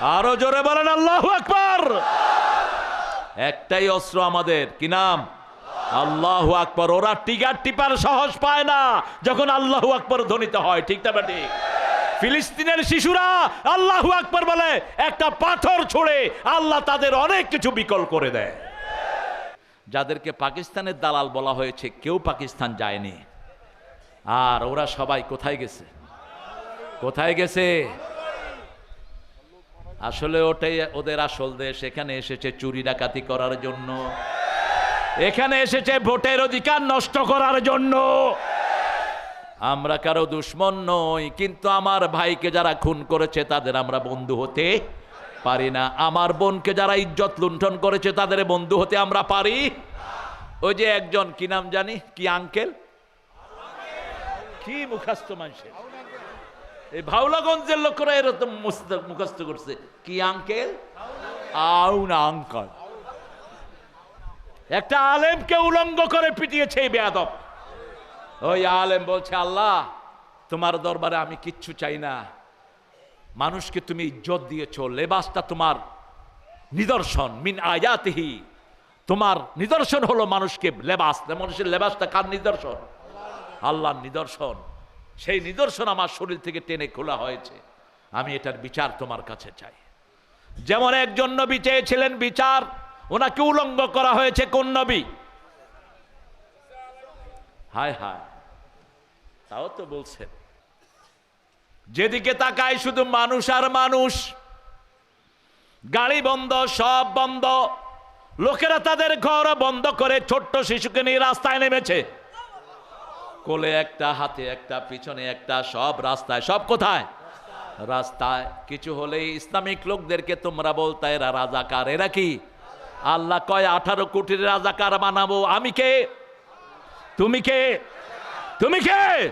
আরও জোরে বলেন, আল্লাহ আকবর! একটাই অস্ত্র আমাদের, কি নাম? আল্লাহ আকবর। ওরা টিগার টিপার সাহস পায় না যখন আল্লাহ আকবর ধ্বনিত হয়, ঠিক ঠিক ফিলিস্তিনের শিশুরা আল্লাহ আকবর বলে, একটা পাথর ছুড়ে আল্লাহ তাদের অনেক কিছু বিকল করে দেয়। যাদেরকে পাকিস্তানের দালাল বলা হয়েছে, কেউ পাকিস্তান যায়নি। আর ওরা সবাই কোথায় গেছে? কোথায় গেছে? আসলে ওটাই ওদের আসল দেশ, এখানে এসেছে চুরি ডাকাতি করার জন্য। এখানে এসেছে ভোটের অধিকার নষ্ট করার জন্য। আমরা কারও দুশ্মন নই, কিন্তু আমার ভাইকে যারা খুন করেছে তাদের আমরা বন্ধু হতে পারি না। আমার বোনকে যারা ইজ্জত লুণ্ঠন করেছে তাদের বন্ধু হতে আমরা পারি? ওই যে একজন, কি নাম জানি? কি আঙ্কেল? কি মুখাস্ত মানুষের? এই ভাওলাগঞ্জের লোকরা এরকম মুখস্থ করছে। কি আঙ্কেল আউ না আঙ্কল একটা আলেমকে উলঙ্গ করে পিটিয়েছে এই বেয়াদব। ওই আলেম বলছে, আল্লাহ, তোমার দরবারে আমি কিচ্ছু চাই না। মানুষকে তুমি ইজ্জত দিয়েছ, লেবাসটা তোমার নিদর্শন, মিন আয়াতিহি। তোমার নিদর্শন হলো মানুষকে লেবাস। মানুষের লেবাসটা কার নিদর্শন? আল্লাহর নিদর্শন। সেই নিদর্শন আমার শরীর থেকে টেনে খোলা হয়েছে। আমি এটার বিচার তোমার কাছে চাই। যেমন একজন নবী চেয়েছিলেন বিচার, ওনাকে উলঙ্গ করা হয়েছে কোন নবী? হায় হায়, তাও তো বলছেন। যেদিকে তাকায় শুধু মানুষ আর মানুষ। গাড়ি বন্ধ, সব বন্ধ। লোকেরা তাদের ঘর বন্ধ করে ছোট্ট শিশুকে নিয়ে রাস্তায় নেমেছে। কোলে একটা, হাতে একটা, পিছনে একটা, সব রাস্তায়। সব কোথায়? রাস্তায়। কিছু হলেই ইসলামিক লোকদেরকে তোমরা বলতা, এরা রাজাকার। এরা কি? আল্লাহ কয়, আঠারো কোটির রাজাকার বানাবো। আমি কে? তুমি কে? তুমি কে?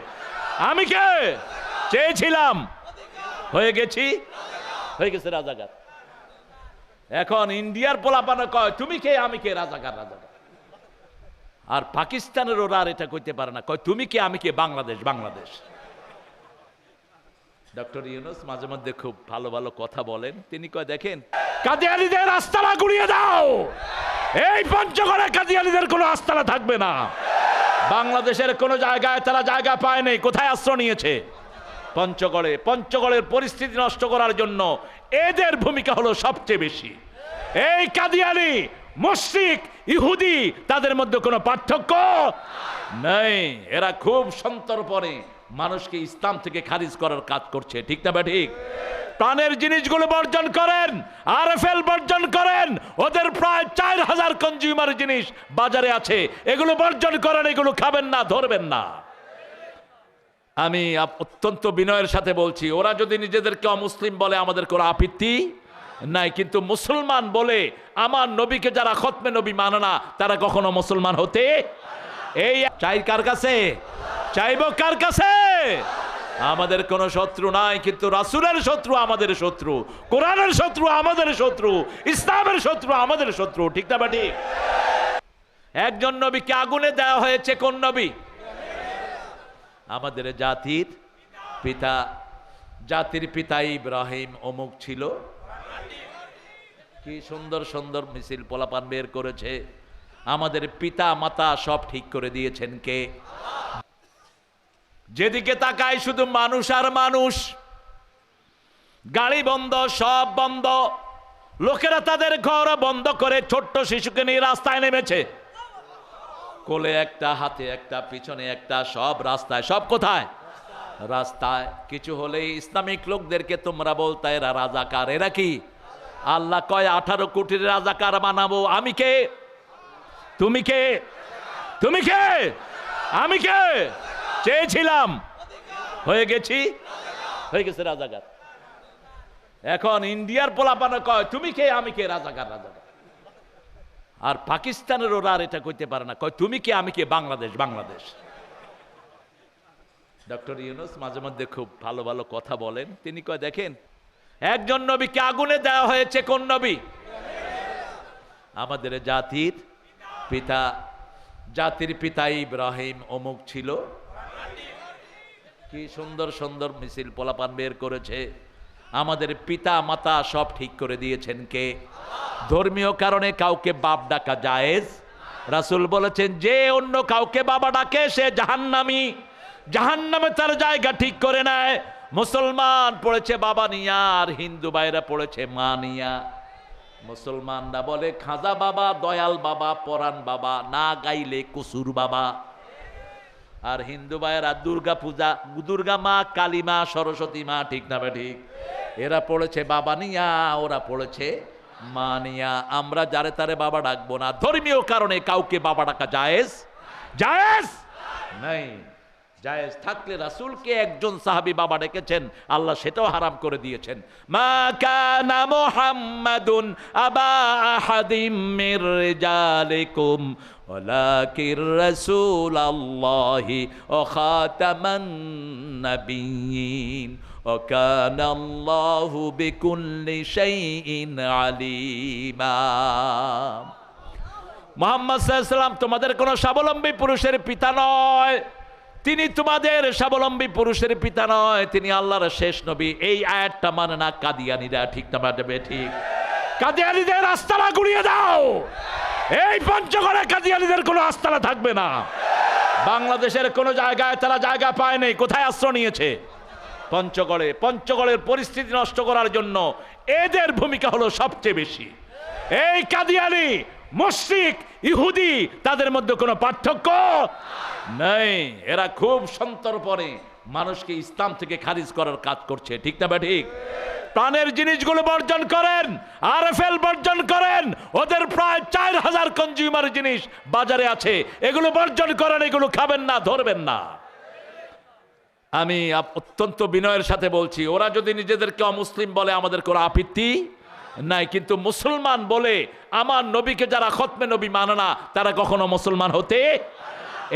আমি কে? চেয়েছিলাম। হয়ে গেছি? হয়ে গেছে রাজাকার। এখন ইন্ডিয়ার পোলাপানো কয়, তুমি কে? আমি কে? রাজাকার রাজাকার। আর পাকিস্তানের ওরা আর এটা কইতে পারে না। কয়, তুমি কে, আমি কে বাংলাদেশ? বাংলাদেশ। ডক্টর ইউনুস মাঝে মধ্যে খুব ভালো ভালো কথা বলেন। তিনি কয়, দেখেন, কাদিয়ানিদের আস্তানা গুড়িয়ে দাও। এই পঞ্চগড়ে কাদিয়ানিদের কোনো আস্তানা থাকবে না। বাংলাদেশের কোনো জায়গায় তারা জায়গা পায় নাই। কোথায় আশ্রয় নিয়েছে? পঞ্চগড়ে, পঞ্চগড়ের পরিস্থিতি নষ্ট করার জন্য এদের ভূমিকা হলো সবচেয়ে বেশি। এই কাদিয়ানি মুশরিক, ইহুদি, তাদের মধ্যে কোনো পার্থক্য নেই। এরা খুব সন্তর্পণে মানুষকে ইসলাম থেকে খারিজ করার কাজ করছে। ঠিক না ঠিক? প্রাণের জিনিসগুলো বর্জন করেন আর বর্জন করেন, ওদের প্রায় চার হাজার কনজিউমার জিনিস বাজারে আছে। এগুলো বর্জন করেন, এগুলো খাবেন না, ধরবেন না। আমি অত্যন্ত বিনয়ের সাথে বলছি, ওরা যদি নিজেদেরকে অমুসলিম বলে আমাদের কোনো আপত্তি নাই, কিন্তু মুসলমান বলে, আমার নবীকে যারা খতমে নবী মানে না, তারা কখনো মুসলমান হতে এই চাই কার কাছে? চাইব কার কাছে? আমাদের কোনো শত্রু নাই, কিন্তু রাসুলের শত্রু আমাদের শত্রু, কোরআনের শত্রু আমাদের শত্রু, ইসলামের শত্রু আমাদের শত্রু, ঠিক না বাটি একজন নবীকে আগুনে দেওয়া হয়েছে কোন নবী? আমাদের জাতির পিতা জাতির পিতা ইব্রাহিম অমুক ছিল। কি সুন্দর সুন্দর মিছিল পোলাপান বের করেছে। আমাদের পিতা মাতা সব ঠিক করে দিয়েছেন কে? যেদিকে তাকায় শুধু মানুষ আর মানুষ। গাড়ি বন্ধ, সব বন্ধ। লোকেরা তাদের ঘর বন্ধ করে ছোট্ট শিশুকে নিয়ে রাস্তায় নেমেছে। কোলে একটা, হাতে একটা, পিছনে একটা, সব রাস্তায়। সব কোথায়? রাস্তায়। কিছু হলেই ইসলামিক লোকদেরকে তোমরা বলতা, এরা রাজাকার। এরা কি? আল্লাহ কয়, আঠারো কোটির রাজাকার বানাবো। আমি কে? তুমি কে? তুমি কে? আমি কে? চেয়েছিলাম। হয়ে গেছি? হয়ে গেছে রাজাকার। এখন ইন্ডিয়ার পোলাপানো কয়, তুমি কে? আমি কে? রাজাকার রাজাকার। আর পাকিস্তানের ওরা আর এটা করতে পারে না। কয়, তুমি কে? আমি কে? বাংলাদেশ বাংলাদেশ। ডক্টর ইউনুস মাঝে মধ্যে খুব ভালো ভালো কথা বলেন। তিনি কয়, দেখেন একজন নবীকে আগুনে দেওয়া হয়েছে কোন নবী? আমাদের জাতির পিতা জাতির পিতা ইব্রাহিম অমুক ছিল। কি সুন্দর সুন্দর মিছিল পোলাপান বের করেছে। আমাদের পিতা মাতা সব ঠিক করে দিয়েছেন কে? ধর্মীয় কারণে কাউকে বাপ ডাকা জায়েজ। রাসূল বলেছেন, যে অন্য কাউকে বাবা ডাকে, সে জাহান্নামি। জাহান্নামে তার জায়গা ঠিক করে নেয়। মুসলমান পড়েছে বাবা নিয়া, আর হিন্দু ভাইরা পড়েছে মা নিয়া। মুসলমানরা বলে, খাজা বাবা, দয়াল বাবা, পরাণ বাবা, না গাইলে কুসুর বাবা। আর হিন্দু ভাইয়েরা, দুর্গা পূজা, দুর্গা মা, কালী মা, সরস্বতী মা, ঠিক না বে ঠিক? এরা পড়েছে বাবা নিয়া, ওরা পড়েছে মা নিয়া। আমরা যারে তারে বাবা ডাকবো না। ধর্মীয় কারণে কাউকে বাবা ডাকা জায়েজ? জায়েজ? নাই। জায়েজ থাকলে রাসূলকে একজন সাহাবী বাবা ডেকেছেন আল্লাহ সেটাও হারাম করে দিয়েছেন মা কানা মুহাম্মাদুন আবা আহাদিম মির রিজালিকুম ওয়ালাকির রাসূলাল্লাহি ওয়া খাতামান নাবিয়্যিন وكان الله بكل شيء عليما মোহাম্মদ সাল্লাম তোমাদের কোনো স্বাবলম্বী পুরুষের পিতা নয় তিনি তোমাদের স্বাবলম্বী পুরুষের পিতা নয়, তিনি আল্লাহর শেষ নবী। এই আয়াতটা মানে না কাদিয়ানিরা, ঠিক না দেবে, ঠিক। কাদিয়ানিদের আস্তালা গুড়িয়ে দাও। এই পঞ্চগড়ে কাদিয়ানিদের কোনো আস্তালা থাকবে না। বাংলাদেশের কোনো জায়গায় তারা জায়গা পায় নাই, কোথায় আশ্রয় নিয়েছে? পঞ্চগড়ে। পঞ্চগড়ের পরিস্থিতি নষ্ট করার জন্য এদের ভূমিকা হলো সবচেয়ে বেশি। এই কাদিয়ানি মুশরিক, ইহুদি, তাদের মধ্যে কোনো পার্থক্য নেই। এরা খুব সন্তর সন্তর্পণে মানুষকে ইসলাম থেকে খারিজ করার কাজ করছে। ঠিক না বা ঠিক? প্রাণের জিনিসগুলো বর্জন করেন আর বর্জন করেন, ওদের প্রায় চার হাজার কনজিউমার জিনিস বাজারে আছে। এগুলো বর্জন করেন, এগুলো খাবেন না, ধরবেন না। আমি অত্যন্ত বিনয়ের সাথে বলছি, ওরা যদি নিজেদেরকে অমুসলিম বলে আমাদের কোনো আপত্তি নাই, কিন্তু মুসলমান বলে, আমার নবীকে যারা খতমে নবী মানে না, তারা কখনো মুসলমান হতে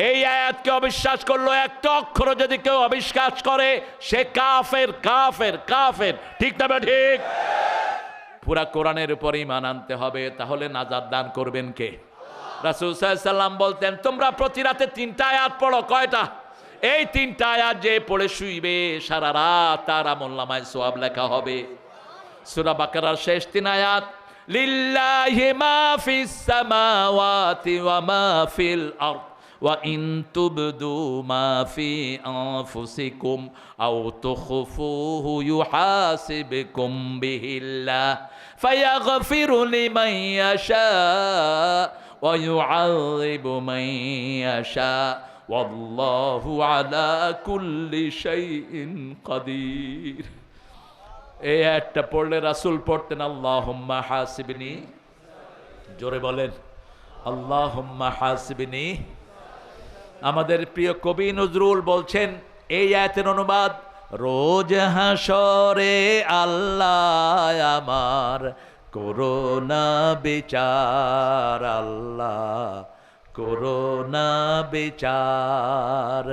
এই আয়াতকে অবিশ্বাস করল, একটা অক্ষর যদি কেউ অবিশ্বাস করে, সে কাফের কাফের কাফের। ঠিক না ঠিক? পুরা কোরআনের উপর ইমান আনতে হবে, তাহলে নাজার দান করবেন কে? রাসুল সাল্লাম বলতেন, তোমরা প্রতি রাতে তিনটা আয়াত পড়ো, কয়টা? এই তিনটা আয়াত যে পড়ে শুইবে, সারা রাত তার আমল সোয়াব লেখা হবে। সুরা বাকারার শেষ তিন আয়াত লিল্লাহি মা ফিস সামাওয়াতি ওয়া মা ফিল আরদ وإن تبدوا ما في أنفسكم أو تخفوه يحاسبكم به الله فيغفر لمن يشاء ويعذب من يشاء والله على كل شيء قدير এই একটা পড়লে রাসূল পড়তেন, আল্লাহুম্মা হাসিবনি। জোরে বলেন, আল্লাহুম্মা হাসিবনি। আমাদের প্রিয় কবি নজরুল বলছেন, এই আয়াতের অনুবাদ, রোজ হাসরে আল্লাহ আমার করোনা বিচার আল্লাহ করোনা বিচার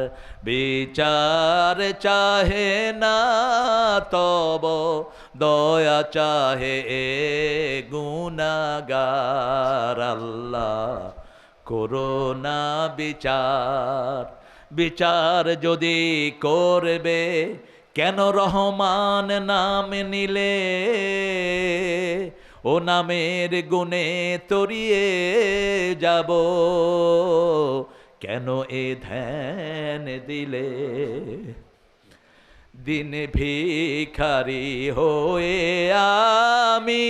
বিচার চাহে না, তব দয়া চাহে এ গুনাগার আল্লাহ, করোনা বিচার বিচার যদি করবে, কেন রহমান নাম নিলে? ও নামের গুণে তরিয়ে যাব। কেন এ ধ্যান দিলে? দিন ভিখারি হয়ে আমি,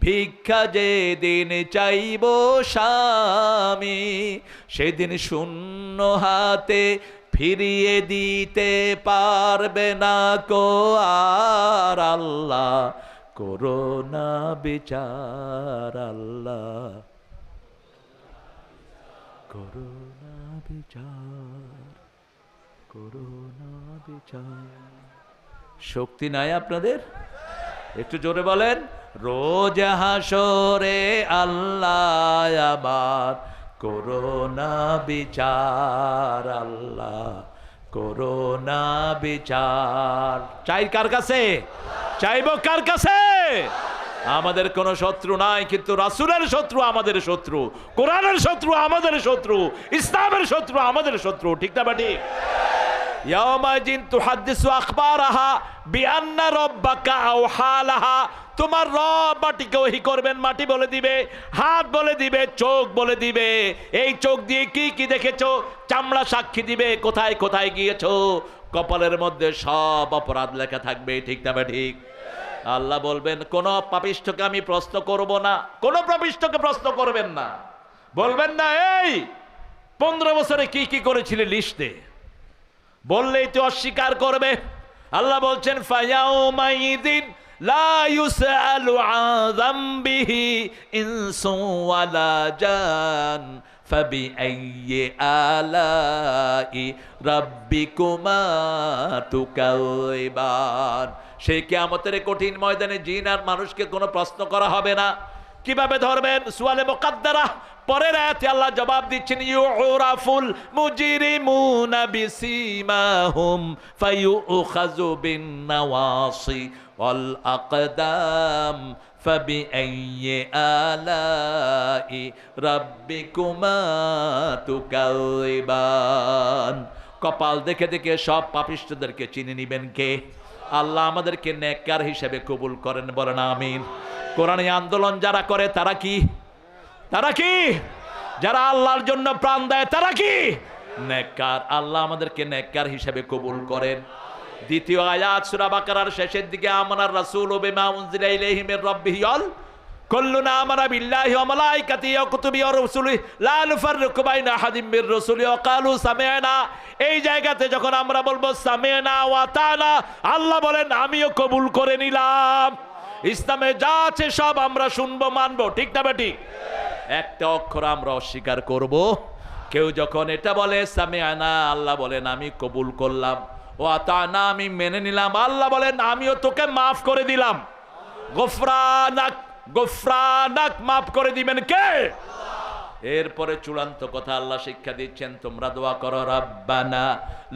ভিক্ষা যে দিন চাইব স্বামী, সেদিন শূন্য হাতে ফিরিয়ে দিতে পারবে না কো আর আল্লাহ। করোনা বিচার আল্লাহ। করোনা বিচার করোনা বিচার। শক্তি নাই আপনাদের? একটু জোরে বলেন, রোজ হাসরে আল্লাহ আবার করোনা বিচার আল্লাহ করোনা বিচার। চাই কার কাছে? চাইব কার কাছে? আমাদের কোনো শত্রু নাই, কিন্তু রাসুলের শত্রু আমাদের শত্রু, কোরআনের শত্রু আমাদের শত্রু, ইসলামের শত্রু আমাদের শত্রু, ঠিক না বাটি তোমার রব মাটিকে ওহি করবেন, মাটি বলে দিবে, হাত বলে দিবে, চোখ বলে দিবে। এই চোখ দিয়ে কি কি দেখেছ? চামড়া সাক্ষী দিবে, কোথায় কোথায় গিয়েছো? কপালের মধ্যে সব অপরাধ লেখা থাকবে, ঠিক না ঠিক। আল্লাহ বলবেন, কোন পাপিষ্ঠকে আমি প্রশ্ন করব না, কোন পাপিষ্ঠকে প্রশ্ন করবেন না। বলবেন না, এই, পনেরো বছরে কি কি করেছিলে লিস্টে? বললেই তো অস্বীকার করবে। আল্লাহ বলছেন, ফায়াউমাইদিন জান فبأي آلاء ربكما تكذبان সেই কিয়ামতের কঠিন ময়দানে জিন আর মানুষকে কোনো প্রশ্ন করা হবে না কিভাবে ধরবেন সুয়ালে মোকাদ্দারা পরের আয়াতে আল্লাহ জবাব দিচ্ছেন ইউরাফুল মুজরিমুনা বিসিমাহুম ফায়ুখাযু বিন নাওয়াসি ওয়াল আকদাম فبأي آلاء ربكما تكذبان কপাল দেখে দেখে সব পাপিষ্ঠদেরকে চিনে নিবেন কে আল্লাহ আমাদেরকে নেককার হিসেবে কবুল করেন বলেন আমিন কোরআনী আন্দোলন যারা করে তারা কি তারা কি যারা আল্লাহর জন্য প্রাণ দেয় তারা কি নেককার আল্লাহ আমাদেরকে নেককার হিসেবে কবুল করেন দ্বিতীয় আয়াত সূরা বাকারার শেষের দিকে আমানার রাসূল বিমা উনজিলা ইলাইহি মির রাব্বিহিল কুল্লুনা আমানা বিল্লাহি ওয়া মালাইকাতিহি ওয়া কুতুবিহি ওয়া রুসুলিহি, লা নুফাররিকু বাইনা আহাদিম মির রুসুলিহি ওয়া ক্বালু সামি'না এই জায়গাতে যখন আমরা বলব সামি'না ওয়া তা'না আল্লাহ বলেন, আমিও কবুল করে নিলাম। ইসলামে যা আছে সব আমরা শুনব, মানবো। ঠিক না বেটি একটা অক্ষর আমরা অস্বীকার করব। কেউ যখন এটা বলে, সামি'না আল্লাহ বলেন, আমি কবুল করলাম। ও তা না, আমি মেনে নিলাম। আল্লাহ বলেন, আমিও তোকে মাফ করে দিলাম। গোফরানাক গোফরানাক মাফ করে দিবেন কে? এরপরে চূড়ান্ত কথা আল্লাহ শিক্ষা দিচ্ছেন, তোমরা দোয়া করো, রাব্বানা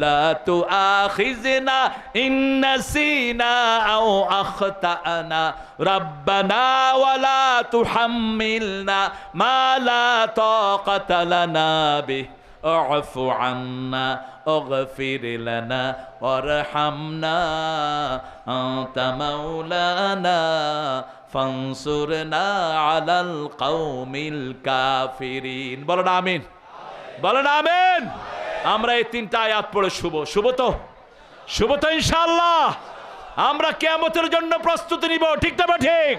লা তুআখিজনা ইন নাসিনা আও আখতানা রাব্বানা ওয়ালা তুহাম্মিলনা মা লা তাকাতা লানা বিহি। اعف عنا اغفر لنا وارحمنا أنت مولانا فانصرنا على القوم الكافرين বলেন আমিন বলেন আমিন আমরা এই তিনটা আয়াত পড়ে শুভ শুভ তো শুভ তো ইনশাআল্লাহ আমরা কেয়ামতের জন্য প্রস্তুতি নিব ঠিক না বা ঠিক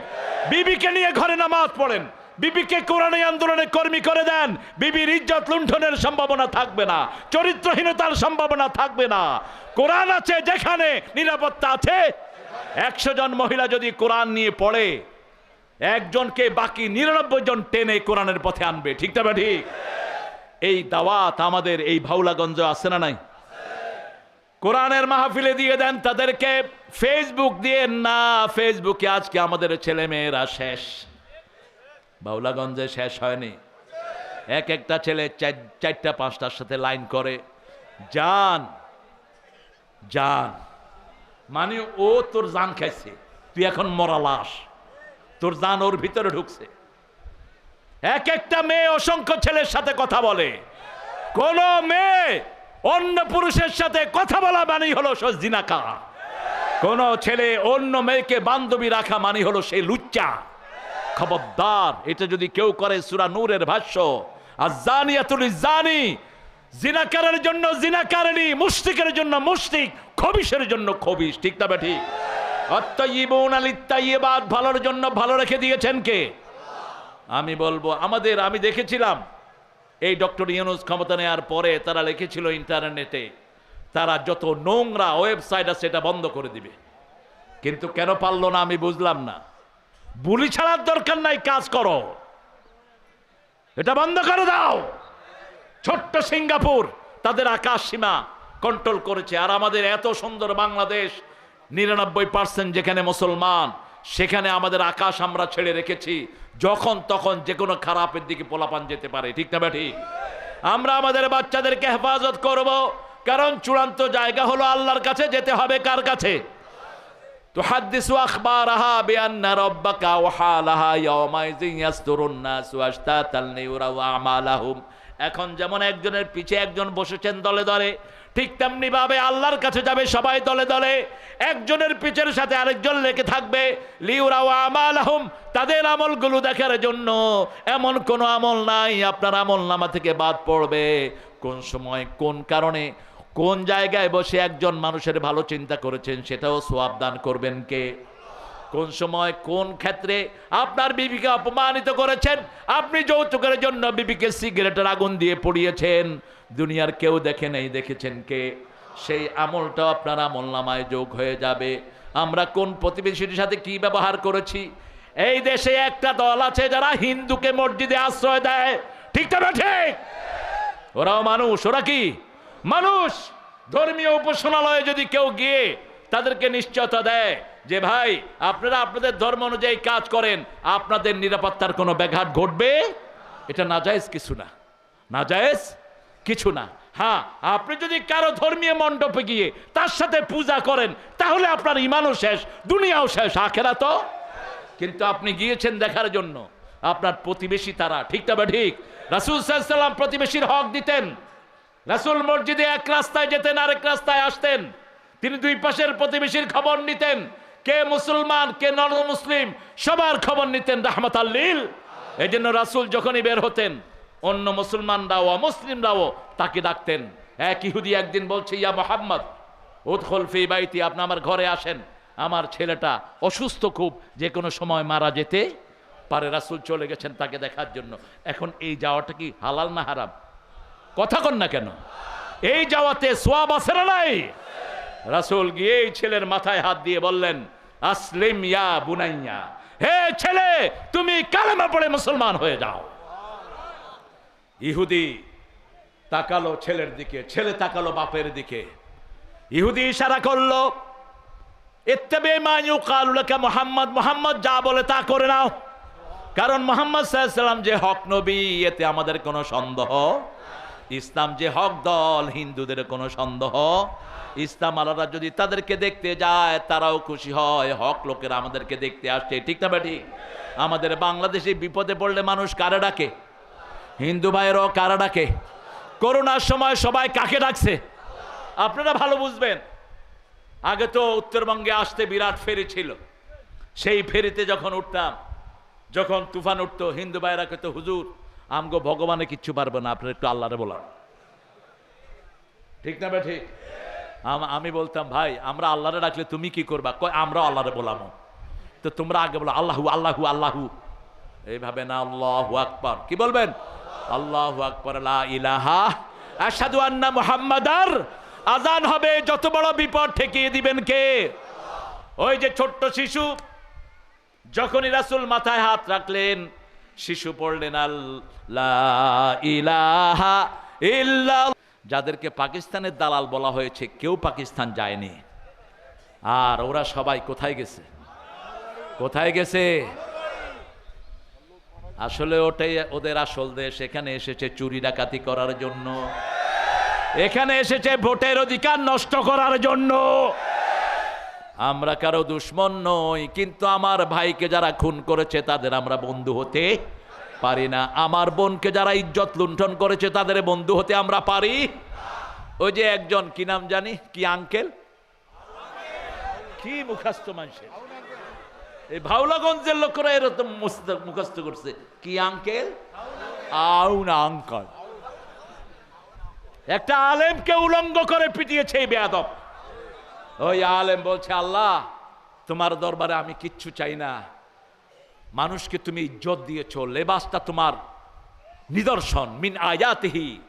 বিবিকে নিয়ে ঘরে নামাজ পড়েন বিবিকে কোরআনে আন্দোলনে কর্মী করে দেন। বিবির ইজ্জত লুণ্ঠনের সম্ভাবনা থাকবে না। চরিত্রহীনতার সম্ভাবনা থাকবে না। কোরআন আছে যেখানে, নিরাপত্তা আছে। একশো জন মহিলা যদি কোরআন নিয়ে পড়ে, একজনকে বাকি নিরানব্বই জন টেনে কোরআনের পথে আনবে। ঠিক তবে ঠিক এই দাওয়াত আমাদের এই ভাউলাগঞ্জ আছে না নাই? কোরআনের মাহফিলে দিয়ে দেন তাদেরকে। ফেসবুক দিয়ে, না, ফেসবুকে আজকে আমাদের ছেলে মেয়েরা শেষ। বাউলাগঞ্জে শেষ হয়নি। এক একটা ছেলে চারটা, পাঁচটার সাথে লাইন করে, জান জান মানে ও তোর জান খাইছে, তুই এখন মরা লাশ, তোর জান ওর ভিতরে ঢুকছে। এক একটা মেয়ে অসংখ্য ছেলের সাথে কথা বলে। কোন মেয়ে অন্য পুরুষের সাথে কথা বলা মানি হলো সজিনাকা কোন ছেলে অন্য মেয়েকে বান্ধবী রাখা মানি হলো সেই লুচ্চা। খবরদার। এটা যদি কেউ করে, সুরা নূরের ভাষ্য আর জানি জিনাকারের জন্য জিনাকারণী, মুশরিকের জন্য মুশরিক খবিসের জন্য খবিস ঠিক না আলিত্তাইয়িবাত ভালোর জন্য ভালো রেখে দিয়েছেন কে? আমি বলব, আমাদের, আমি দেখেছিলাম, এই ডক্টর ইউনুস ক্ষমতা নেওয়ার পরে তারা লিখেছিল ইন্টারনেটে, তারা যত নোংরা ওয়েবসাইট আছে সেটা বন্ধ করে দিবে। কিন্তু কেন পারল না আমি বুঝলাম না। বুলি ছাড়ার দরকার নাই, কাজ করো। এটা বন্ধ করে দাও। ছোট্ট সিঙ্গাপুর, তাদের আকাশ সীমা কন্ট্রোল করেছে। আর আমাদের এত সুন্দর বাংলাদেশ, নিরানব্বই পার্সেন্ট যেখানে মুসলমান, সেখানে আমাদের আকাশ আমরা ছেড়ে রেখেছি। যখন তখন যে কোনো খারাপের দিকে পোলাপান যেতে পারে, ঠিক না ঠিক আমরা আমাদের বাচ্চাদেরকে হেফাজত করব, কারণ চূড়ান্ত জায়গা হলো আল্লাহর কাছে, যেতে হবে কার কাছে? تحدث أخبارها بأن ربك أوحى لها يومئذ يصدر الناس أشتاتا ليروا أعمالهم এখন যেমন একজনের পিছে একজন বসেছেন দলে দলে ঠিক তেমনি ভাবে আল্লাহর কাছে যাবে সবাই দলে দলে একজনের পিছের সাথে আরেকজন লেগে থাকবে লিউরাও আমাল আহম তাদের আমলগুলো দেখার জন্য এমন কোনো আমল নাই আপনার আমল নামা থেকে বাদ পড়বে কোন সময় কোন কারণে কোন জায়গায় বসে একজন মানুষের ভালো চিন্তা করেছেন সেটাও সোয়াব দান করবেন কে? কোন সময়, কোন ক্ষেত্রে আপনার বিবিকে অপমানিত করেছেন? আপনি যৌতুকের জন্য বিবিকে সিগারেটের আগুন দিয়ে পড়িয়েছেন। দুনিয়ার কেউ দেখে নেই, দেখেছেন কে? সেই আমলটাও আপনার আমল নামায় যোগ হয়ে যাবে। আমরা কোন প্রতিবেশীর সাথে কি ব্যবহার করেছি? এই দেশে একটা দল আছে যারা হিন্দুকে মসজিদে আশ্রয় দেয়। ঠিক তবে ঠিক? ওরাও মানুষ, ওরা কি? মানুষ ধর্মীয় উপাসনালয়ে যদি কেউ গিয়ে তাদেরকে নিশ্চয়তা দেয় যে ভাই, আপনারা আপনাদের ধর্ম অনুযায়ী কাজ করেন, আপনাদের নিরাপত্তার কোনো ব্যাঘাত ঘটবে? এটা নাজায়েজ কিছু না। নাজায়েজ কিছু না। হ্যাঁ আপনি যদি কারও ধর্মীয় মণ্ডপে গিয়ে তার সাথে পূজা করেন, তাহলে আপনার ইমানও শেষ, দুনিয়াও শেষ, আখেরা তো। কিন্তু আপনি গিয়েছেন দেখার জন্য, আপনার প্রতিবেশী তারা, ঠিক তবে ঠিক? রাসুল সাল্লাম প্রতিবেশীর হক দিতেন। রাসুল মসজিদে এক রাস্তায় যেতেন, আরেক রাস্তায় আসতেন। তিনি দুই পাশের প্রতিবেশীর খবর নিতেন। কে মুসলমান, কে নন মুসলিম সবার খবর নিতেন রাহমাত আল্লিল এই জন্য রাসুল যখনই বের হতেন, অন্য মুসলমানরাও, অমুসলিমরাও তাকে ডাকতেন। এক ইহুদি একদিন বলছে, ইয়া মোহাম্মদ উৎখল ফি বাইতি, আপনি আমার ঘরে আসেন। আমার ছেলেটা অসুস্থ খুব, যে কোনো সময় মারা যেতে পারে। রাসুল চলে গেছেন তাকে দেখার জন্য। এখন এই যাওয়াটা কি হালাল না হারাম? কথা কন না কেন? এই যাওয়াতে সোয়াব আছে না নাই? রাসুল গিয়ে এই ছেলের মাথায় হাত দিয়ে বললেন, আসলিম ইয়া বুনাইয়া, হে ছেলে, তুমি কালেমা পড়ে মুসলমান হয়ে যাও। ইহুদি তাকালো ছেলের দিকে, ছেলে তাকালো বাপের দিকে। ইহুদি ইশারা করল ইত্তেবে মায়ু কালুলাকে মোহাম্মদ মোহাম্মদ যা বলে তা করে নাও। কারণ মোহাম্মদ সাল্লাম যে হক নবী, এতে আমাদের কোনো সন্দেহ ইসলাম যে হক দল, হিন্দুদের কোনো সন্দেহ? ইসলাম আলাদা যদি তাদেরকে দেখতে যায়, তারাও খুশি হয়। হক লোকেরা আমাদেরকে দেখতে আসছে। ঠিক না ঠিক আমাদের বাংলাদেশে বিপদে পড়লে মানুষ কারে ডাকে? হিন্দু ভাইয়েরও কারা ডাকে? করোনার সময় সবাই কাকে ডাকছে? আপনারা ভালো বুঝবেন। আগে তো উত্তরবঙ্গে আসতে বিরাট ফেরি ছিল। সেই ফেরিতে যখন উঠতাম, যখন তুফান উঠতো, হিন্দু ভাইরা তো হুজুর আমগো ভগবানে কিচ্ছু পারবে না, আপনার একটু আল্লাহরে বলার ঠিক না বে ঠিক? আম- বলতাম, ভাই, আমরা আল্লাহরে ডাকলে তুমি কি করবা? কয় আমরা আল্লাহরে বলামো। তো তোমরা আগে বলো, আল্লাহু আল্লাহু আল্লাহু। এইভাবে না, আল্লাহু আকবার। কি বলবেন? আল্লাহ আকবার ইলাহা। আশহাদু আন্না মুহাম্মাদার। আজান হবে, যত বড় বিপদ ঠেকিয়ে দিবেন কে? ওই যে ছোট্ট শিশু, যখনই রাসূল মাথায় হাত রাখলেন শিশু পড়লেন আল্লাহ ইল্লা যাদেরকে পাকিস্তানের দালাল বলা হয়েছে, কেউ পাকিস্তান যায়নি। আর ওরা সবাই কোথায় গেছে? কোথায় গেছে? আসলে ওটাই ওদের আসল দেশ। এখানে এসেছে চুরি ডাকাতি করার জন্য। এখানে এসেছে ভোটের অধিকার নষ্ট করার জন্য। আমরা কারও দুশ্মন নই, কিন্তু আমার ভাইকে যারা খুন করেছে তাদের আমরা বন্ধু হতে পারি না। আমার বোনকে যারা ইজ্জত লুণ্ঠন করেছে তাদের বন্ধু হতে আমরা পারি? ওই যে একজন, কি নাম জানি? কি আঙ্কেল? কি মুখাস্ত মানুষের? এই ভাওলাগঞ্জের লোকরা এরকম মুখস্থ করছে। কি আঙ্কেল? আউ না আঙ্কল। একটা আলেমকে উলঙ্গ করে পিটিয়েছে এই বেয়াদব। ওই আলেম বলছে, আল্লাহ, তোমার দরবারে আমি কিচ্ছু চাই না। মানুষকে তুমি ইজ্জত দিয়েছ, লেবাসটা তোমার নিদর্শন, মিন আয়াতিহি।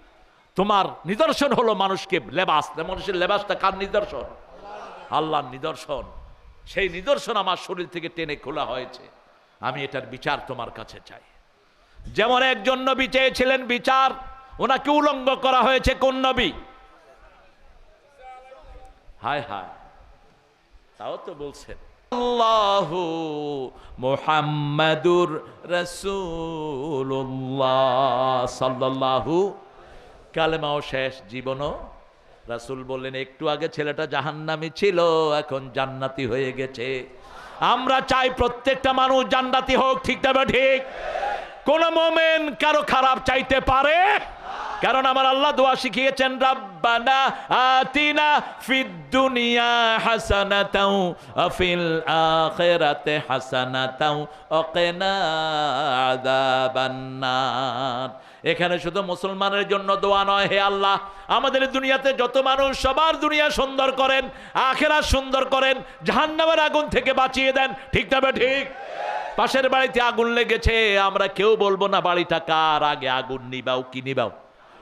তোমার নিদর্শন হলো মানুষকে লেবাস। মানুষের লেবাসটা কার নিদর্শন? আল্লাহর নিদর্শন। সেই নিদর্শন আমার শরীর থেকে টেনে খোলা হয়েছে। আমি এটার বিচার তোমার কাছে চাই। যেমন একজন নবী চেয়েছিলেন বিচার, ওনাকে উলঙ্গ করা হয়েছে কোন নবী? হায় হায়। তাও তো বলছেন। আল্লাহু মুহাম্মাদুর রাসূলুল্লাহ সাল্লাল্লাহু, কালেমাও শেষ, জীবনও। রাসূল বললেন, একটু আগে ছেলেটা জাহান্নামী ছিল, এখন জান্নাতি হয়ে গেছে। আমরা চাই প্রত্যেকটা মানুষ জান্নাতি হোক, ঠিক না ঠিক? কোন মোমেন কারও খারাপ চাইতে পারে কারণ আমার আল্লাহ দোয়া শিখিয়েছেন, রাব্বানা আতিনা ফিদ দুনিয়া হাসানাতাও আফিল আখিরাতে হাসানাতাও ওয়াকিনা আযাবান্নার এখানে শুধু মুসলমানের জন্য দোয়া নয়, হে আল্লাহ, আমাদের দুনিয়াতে যত মানুষ সবার দুনিয়া সুন্দর করেন আখেরা সুন্দর করেন, জাহান্নামের আগুন থেকে বাঁচিয়ে দেন। ঠিক না বে ঠিক? পাশের বাড়িতে আগুন লেগেছে, আমরা কেউ বলব না, বাড়িটা কার? আগে আগুন নিবাও, কি নিবাও?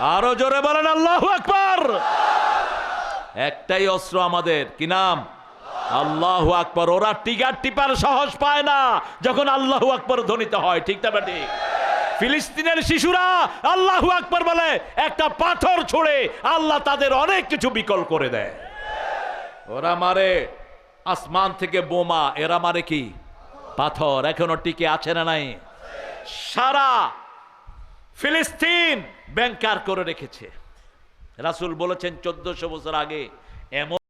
আরও জোরে বলেন, আল্লাহ আকবর! একটাই অস্ত্র আমাদের, কি নাম? আল্লাহ আকবর। ওরা টিগার টিপার সাহস পায় না যখন আল্লাহ আকবর ধ্বনিত হয়, ঠিক না ঠিক ফিলিস্তিনের শিশুরা আল্লাহ আকবর বলে, একটা পাথর ছুড়ে আল্লাহ তাদের অনেক কিছু বিকল করে দেয়। ওরা মারে, আসমান থেকে বোমা, এরা মারে কি? পাথর, এখনও টিকে আছে না নাই? সারা ফিলিস্তিন ব্যাংকার করে রেখেছে। রাসুল বলেছেন চোদ্দশো বছর আগে এমন